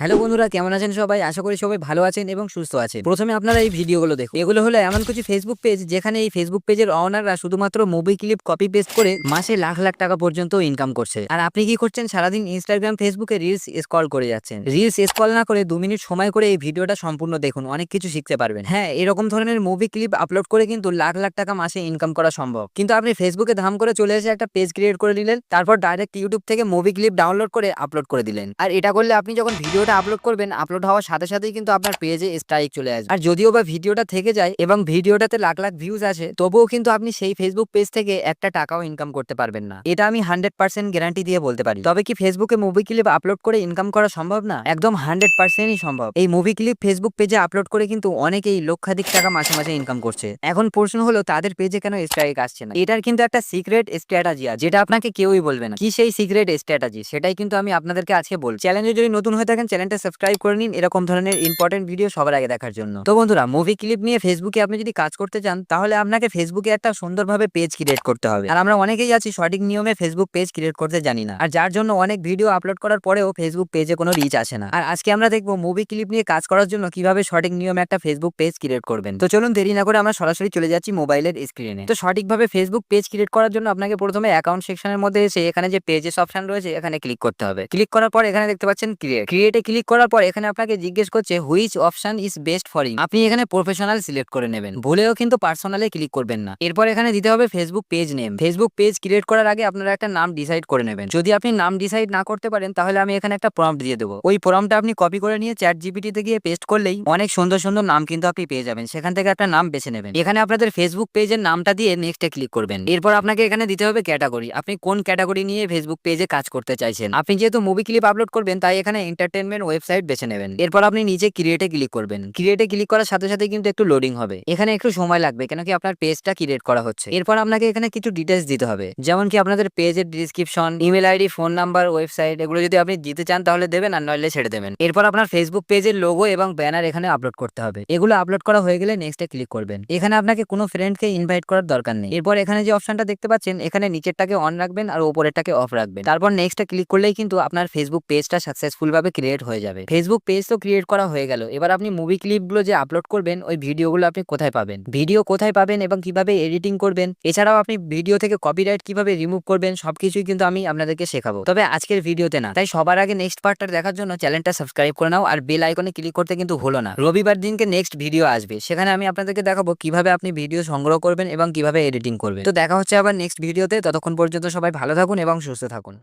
Hello বন্ধুরা, কেমন আছেন সবাই? আশা করি সবাই ভালো আছেন এবং সুস্থ আছেন। প্রথমে আপনারা এই ভিডিওগুলো দেখুন। এগুলো হলো এমন কিছু ফেসবুক পেজ যেখানে এই ফেসবুক পেজের অনাররা শুধুমাত্র মুভি ক্লিপ কপি পেস্ট করে মাসে লাখ লাখ টাকা পর্যন্ত ইনকাম করছে। আর আপনি কি করছেন? সারাদিন ইনস্টাগ্রাম ফেসবুকে রিলস স্ক্রল করে যাচ্ছেন। রিলস স্ক্রল না করে দু মিনিট সময় করে এই ভিডিওটা সম্পূর্ণ দেখুন, অনেক কিছু শিখতে পারবেন। হ্যাঁ এরকম ধরনের মুভি ক্লিপ আপলোড করে কিন্তু লাখ লাখ টাকা মাসে ইনকাম করা সম্ভব। কিন্তু আপনি ফেসবুকে ধাম করে চলে এসে একটা পেজ ক্রিয়েট করে নিলেন তারপর ডাইরেক্ট ইউটিউব থেকে মুভি ক্লিপ ডাউনলোড করে আপলোড করে দিলেন। আর এটা করলে আপনি যখন ভিডিওটা আপলোড করবেন আপলোড হওয়ার সাথে সাথেই কিন্তু আপনার পেজে স্ট্রাইক চলে আসবে। আর যদিও বা ভিডিওটা থেকে যায় এবং ভিডিওটাতে লাখ লাখ ভিউজ আছে তবুও কিন্তু আপনি সেই ফেসবুক পেজ থেকে একটা টাকাও ইনকাম করতে পারবেন না। এটা আমি হান্ড্রেড পার্সেন্ট গ্যারান্টি দিয়ে বলতে পারি। তবে কি ফেসবুকে মুভি ক্লিপ আপলোড করে ইনকাম করা সম্ভব না? একদম হান্ড্রেড পার্সেন্টই সম্ভব। এই মুভি ক্লিপ ফেসবুক পেজে আপলোড করে কিন্তু অনেকেই লক্ষাধিক টাকা মাসে মাসে ইনকাম করছে। এখন প্রশ্ন হলো, তাদের পেজে কেন স্ট্রাইক আসছে না? এটার কিন্তু একটা সিক্রেট স্ট্র্যাটাজি আছে, যেটা আপনাকে কেউই বলবে না। কি সেই সিক্রেট স্ট্র্যাটাজি সেটাই কিন্তু আমি আপনাদেরকে আজকে বল চ্যানেলে যদি নতুন হয়ে থাকেন চ্যানেলটা সাবস্ক্রাইব করে নিন, এরকম ধরনের ইম্পর্টেন্ট ভিডিও সবার আগে দেখার জন্য। তো বন্ধুরা মুভি ক্লিপ নিয়ে ফেসবুকে আপনি যদি কাজ করতে চান, তাহলে আপনাকে ফেসবুকে একটা সুন্দরভাবে পেজ ক্রিয়েট করতে হবে। আর আমরা অনেকেই আছি সঠিক নিয়মে ফেসবুক পেজ ক্রিয়েট করতে জানি না। আর যার জন্য অনেক ভিডিও আপলোড করার পরেও ফেসবুক পেজে কোনো রিচ আসে না। আর আজকে আমরা দেখব মুভি ক্লিপ নিয়ে কাজ করার জন্য কীভাবে সঠিক নিয়মে একটা ফেসবুক পেজ ক্রিয়েট করবেন। তো চলুন দেরি না করে আমরা সরাসরি চলে যাচ্ছি মোবাইলের স্ক্রিনে তো সঠিকভাবে ফেসবুক পেজ ক্রিয়েট করার জন্য আপনাকে প্রথমে অ্যাকাউন্ট সেকশনের মধ্যে এসে এখানে যে পেজেস অপশন রয়েছে, এখানে ক্লিক করতে হবে। ক্লিক করার পর এখানে দেখতে পাচ্ছেন ক্রিয়েট ক্রিয়েটে ক্লিক করার পর এখানে আপনাকে জিজ্ঞেস করছে which option is best for আপনি এখানে প্রফেশনাল সিলেক্ট করে নেবেন। ভুলেও কিন্তু পার্সোনালে ক্লিক করবেন না। এরপর এখানে দিতে হবে Facebook page name Facebook page create করার আগে আপনারা একটা নাম ডিসাইড করে নেবেন। যদি আপনি নাম ডিসাইড না করতে পারেন, তাহলে আমি এখানে একটা প্রম্পট দিয়ে দেবো। ওই প্রম্পটটা আপনি কপি করে নিয়ে চ্যাট জিপিটিতে গিয়ে পেস্ট করলেই অনেক সুন্দর সুন্দর নাম কিন্তু আপনি পেয়ে যাবেন। সেখান থেকে একটা নাম বেছে নেবেন। এখানে আপনাদের ফেসবুক পেজের নামটা দিয়ে নেক্সটে ক্লিক করবেন। এরপর আপনাকে এখানে দিতে হবে ক্যাটাগরি আপনি কোন ক্যাটাগরি নিয়ে ফেসবুক পেজে কাজ করতে চাইছেন? আপনি যেহেতু মুভি ক্লিপ আপলোড করবেন, তাই এখানে এন্টারটেনমেন্ট ওয়েবসাইট বেছে নেবেন। এরপর আপনি নিচে ক্রিয়েটে ক্লিক করবেন। ক্রিয়েটে ক্লিক করার সাথে সাথে কিন্তু একটু লোডিং হবে। এখানে একটু সময় লাগবে কেন কি আপনার পেজটা ক্রিয়েট করা হচ্ছে। এরপর আপনাকে এখানে কিছু ডিটেলস দিতে হবে। যেমন কি আপনাদের পেজের description email ID phone number website এগুলো যদি আপনি দিতে চান তাহলে দেবেন, আর নইলে ছেড়ে দেবেন। এরপর আপনার ফেসবুক পেজের লোগো এবং ব্যানার এখানে আপলোড করতে হবে। এগুলো আপলোড করা হয়ে গেলে নেক্সটে ক্লিক করবেন। এখানে আপনাকে কোনো ফ্রেন্ডকে ইনভাইট করার দরকার নেই। এরপর এখানে যে অপশনটা দেখতে পাচ্ছেন, এখানে নিচেরটাকে অন রাখবেন আর উপরেরটাকে অফ রাখবেন। তারপর নেক্সটে ক্লিক করলেই কিন্তু আপনার ফেসবুক পেজটা সাকসেসফুল ভাবে ক্রিয়েট হয়ে যাবে। ফেসবুক পেজ তো ক্রিয়েট করা হয়ে গেল। এবার আপনি মুভি ক্লিপগুলো যে আপলোড করবেন, ওই ভিডিওগুলো আপনি কোথায় পাবেন? ভিডিও কোথায় পাবেন এবং কীভাবে এডিটিং করবেন? এছাড়াও আপনি ভিডিও থেকে কপিরাইট কীভাবে রিমুভ করবেন, সবকিছুই কিন্তু আমি আপনাদেরকে শেখাবো। তবে আজকের ভিডিওতে না। তাই সবার আগে নেক্সট পার্টটা দেখার জন্য চ্যানেলটা সাবস্ক্রাইব করে নাও আর বেল আইকনে ক্লিক করতে কিন্তু হলো না। রবিবার দিনকে নেক্সট ভিডিও আসবে। সেখানে আমি আপনাদেরকে দেখাবো কীভাবে আপনি ভিডিও সংগ্রহ করবেন এবং কীভাবে এডিটিং করবেন। তো দেখা হচ্ছে আবার নেক্সট ভিডিওতে ততক্ষণ পর্যন্ত সবাই ভালো থাকুন এবং সুস্থ থাকুন।